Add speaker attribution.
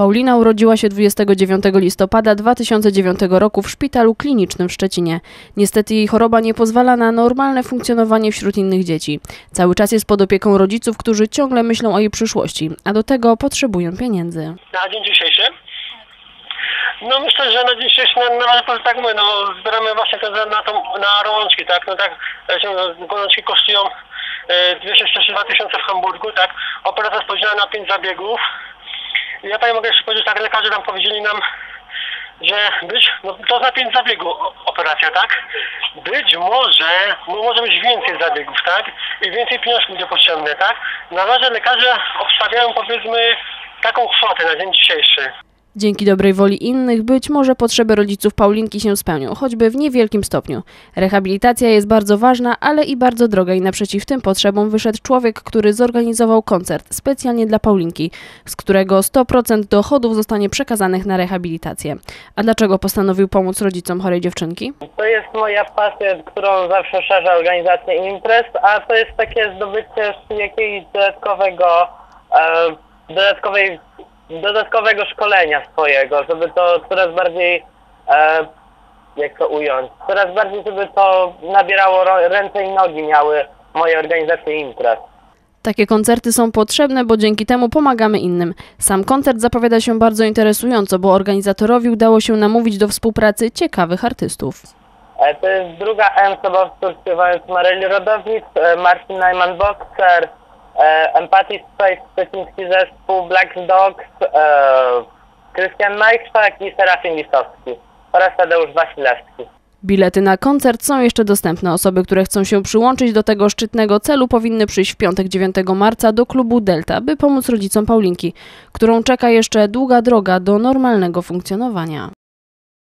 Speaker 1: Paulina urodziła się 29 listopada 2009 roku w szpitalu klinicznym w Szczecinie. Niestety jej choroba nie pozwala na normalne funkcjonowanie wśród innych dzieci. Cały czas jest pod opieką rodziców, którzy ciągle myślą o jej przyszłości, a do tego potrzebują pieniędzy.
Speaker 2: Na dzień dzisiejszy? No myślę, że na dzień dzisiejszy na, na razie powiem tak mówię, no zbieramy właśnie za- na, tą, na rączki, tak? No tak, no, rączki kosztują e, 242 tysiące w Hamburgu, tak? Operacja jest podzielona na 5 zabiegów. Ja pani mogę jeszcze powiedzieć tak, lekarze nam powiedzieli nam, że być, no to na 5 zabiegów o- operacja, tak? Być może, mo- może być więcej zabiegów, tak? I więcej pieniążków będzie potrzebne, tak? Na razie lekarze obstawiają powiedzmy taką kwotę na dzień dzisiejszy.
Speaker 1: Dzięki dobrej woli innych być może potrzeby rodziców Paulinki się spełnią, choćby w niewielkim stopniu. Rehabilitacja jest bardzo ważna, ale i bardzo droga i naprzeciw tym potrzebom wyszedł człowiek, który zorganizował koncert specjalnie dla Paulinki, z którego 100% dochodów zostanie przekazanych na rehabilitację. A dlaczego postanowił pomóc rodzicom chorej dziewczynki?
Speaker 3: To jest moja pasja, którą zawsze szerzę organizację imprez, a to jest takie zdobycie jakiegoś dodatkowego, e, dodatkowej, dodatkowego szkolenia swojego, żeby to coraz bardziej, e, jak to ująć, coraz bardziej, żeby to nabierało ręce i nogi miały moje organizacje imprez.
Speaker 1: Takie koncerty są potrzebne, bo dzięki temu pomagamy innym. Sam koncert zapowiada się bardzo interesująco, bo organizatorowi udało się namówić do współpracy ciekawych artystów.
Speaker 3: E, To jest druga M sobowtór śpiewając Maryli Rodowicz, e, Marcin Najman Boxer, e, Empathy Space, szczeciński zespół Black Dogs, e, Krystian i Serafin Lisowski oraz Tadeusz Wasilewski.
Speaker 1: Bilety na koncert są jeszcze dostępne. Osoby, które chcą się przyłączyć do tego szczytnego celu, powinny przyjść w piątek 9 marca do klubu Delta, by pomóc rodzicom Paulinki, którą czeka jeszcze długa droga do normalnego funkcjonowania.